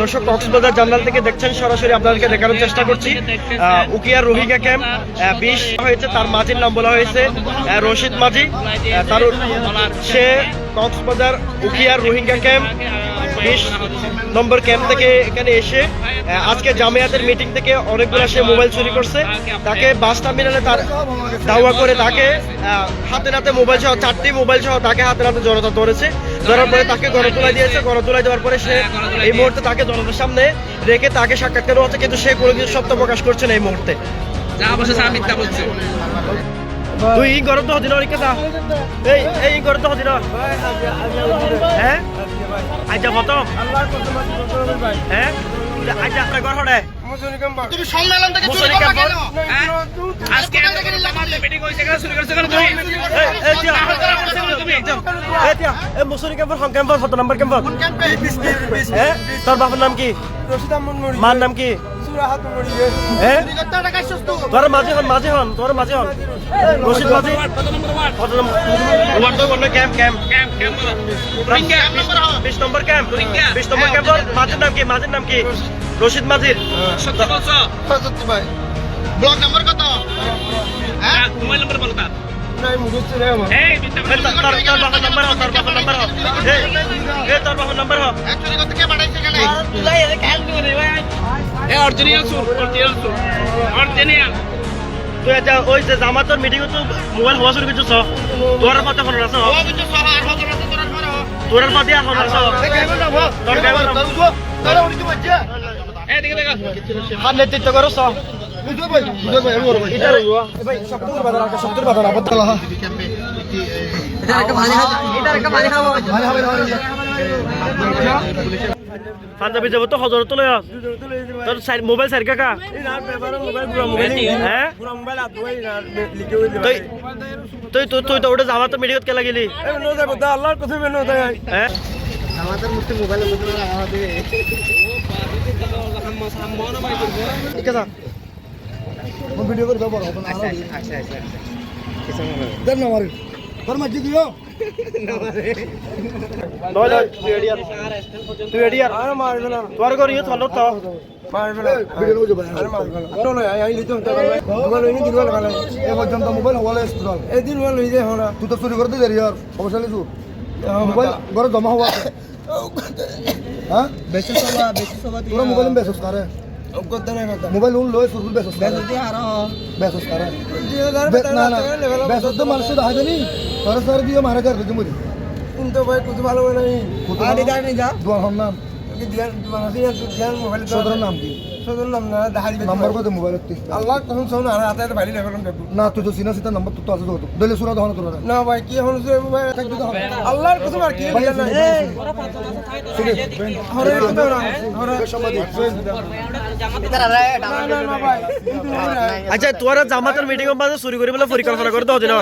দর্শক কক্সবাজার জার্নাল থেকে দেখছেন, সরাসরি আপনাদেরকে দেখানোর চেষ্টা করছি। উকিয়ার রোহিঙ্গা ক্যাম্প বিশ হয়েছে, তার মাঝির নাম বলা হয়েছে রশিদ মাঝি। তার সে কক্সবাজার উকিয়ার রোহিঙ্গা ক্যাম্প নম্বর ক্যাম্প থেকে এখানে এসে আজকে জামিয়াতের মিটিং থেকে অনেকগুলো সে মোবাইল চুরি করছে। তাকে বাস টার্মিনালে তার দাওয়া করে তাকে হাতে নাতে মোবাইল সহ চারটি মোবাইল সহ তাকে হাতে নাতে জনতা ধরেছে। ধরার পরে তাকে গণতোলাই দিয়েছে। গণতোলাই দেওয়ার পরে সে এই মুহূর্তে তাকে জনতার সামনে রেখে তাকে সাক্ষাৎকার হচ্ছে কিন্তু সে কোনো কিছু সত্য প্রকাশ করছে না এই মুহূর্তে। যা বলছে তুই গরম তো হদিন রিকে যা এই এই গরম তো হদিন হ্যাঁ? আইজা কত হ্যাঁ আইজা আপনার ঘর হড়ে তুমি সম্মেলন থেকে চুরি করবা কেন? হ্যাঁ? আজকে মিটিং হয়েছে কেন শুরু করছ কেন তুমি এই এই তিয়া আহত করা করছ কেন তুমি এই তিয়া এই মুসুরি ক্যাম্পর হং ক্যাম্পর কত নাম্বার ক্যাম্পর ক্যাম্পে হ্যাঁ তোর বাবার নাম কি মার নাম কি হ্যাঁ করতে টাকা সুস্থ তোর মাঝে হন মাঝে হন তোর মাঝে হন রশিদ মাঝি কত নম্বর ওয়ার্ড তো বলল ক্যাম্প ক্যাম্প ক্যাম্প ক্যাম্প। বিশ নম্বর ক্যাম্প। বিশ নম্বর ক্যাম্প মাঝির নাম কি? মাঝির নাম কি? রশিদ মাঝির। সত্য ভাই। ব্লক নাম্বার কত? হ্যাঁ? মোবাইল নম্বর বলো তার। অরিজিনাল অরিজিনাল তুই এটা ওই যে জামাতর মিটিং তো মোবাইল হওয়া শুরু তোর কথা ফোন আছে। হতো না তোরা কথা ফোন আছে তোর কেমন নাম উড়ি তো বাচ্চা এই দেখে দেখো হাত নেতৃত্ব করো করব এটা ক্যাম্পে পাঞ্জাবি যাব তো হজর তো লয় তোর মোবাইল সাইড কাকা হ্যাঁ তুই তুই তুই তুই তো ওটা জামাতর মিটিংত কেলা গেলি? হ্যাঁ ঠিক আছে। ভিডিও করে দাও বড় আচ্ছা আচ্ছা আচ্ছা দেন না মারি তোর মাঝে দিও তুই এডিয়ার ইয়ে মোবাইল হইনি এ পর্যন্ত মোবাইল হওয়ালে স্টল এই দিন মোবাইল হই যায় হনা মোবাইল ঘরে জমা হওয়া হ্যাঁ বেশি সবা বেশি মোবাইল বেসস করে মোবাইল উন লয় সুরুল বেসস করে বেসস করে না না বেসস তো মানুষ দেখা জানি তোর সর দিয়ে মারা কর দিতে মরি তো ভাই কত ভালো বলে আদি দাঁড় যা। দোয়ার নাম। কি দিয়ান মোবাইল সদর নাম কি? সদর না দাহারি নাম্বার কত মোবাইল তে আল্লাহ কসম শোন আর হাতে হাতে লাগলাম না তুই তো সিনা সিতা নাম্বার তো আছে তো দলে সুরা দহন তোরা না ভাই কি হল সে ভাই আল্লাহর কসম আর কি হরে কত না হরে না না না ভাই কিন্তু না আচ্ছা তোর জামাতের মিটিং মাঝে চুরি করে বলে পরিকল্পনা করে দাও দিন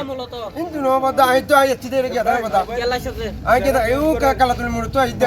কিন্তু নো বাদা আই তো আই আছি দেরে কি আদা বাদা আই কে দা এউ কা কালা তুমি মুড় আই দে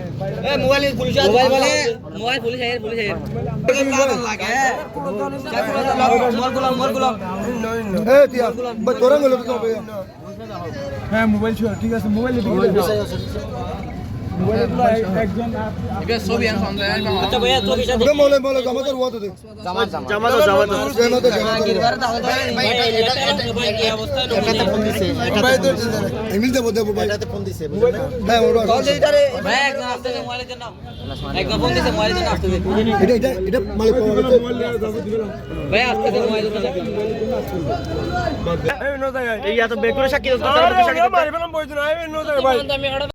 আই মোবাইল মোবাইল হাই সামাজিক বে লেভেল হাই দে এটা না দিলে মুড়ে লেভেল আই দে ফটো মে তো মোবাইল হড়বে আচ্ছা আচ্ছা এটা রাখা আছে এ তিয়া তোরা গেল তো হ্যাঁ মোবাইল ঠিক আছে মোবাইল মলে এই এত বেকুরে সাক্ষী তার মধ্যে সাক্ষী দাও। মারি ফেলাম বইছো না এই নো ভাই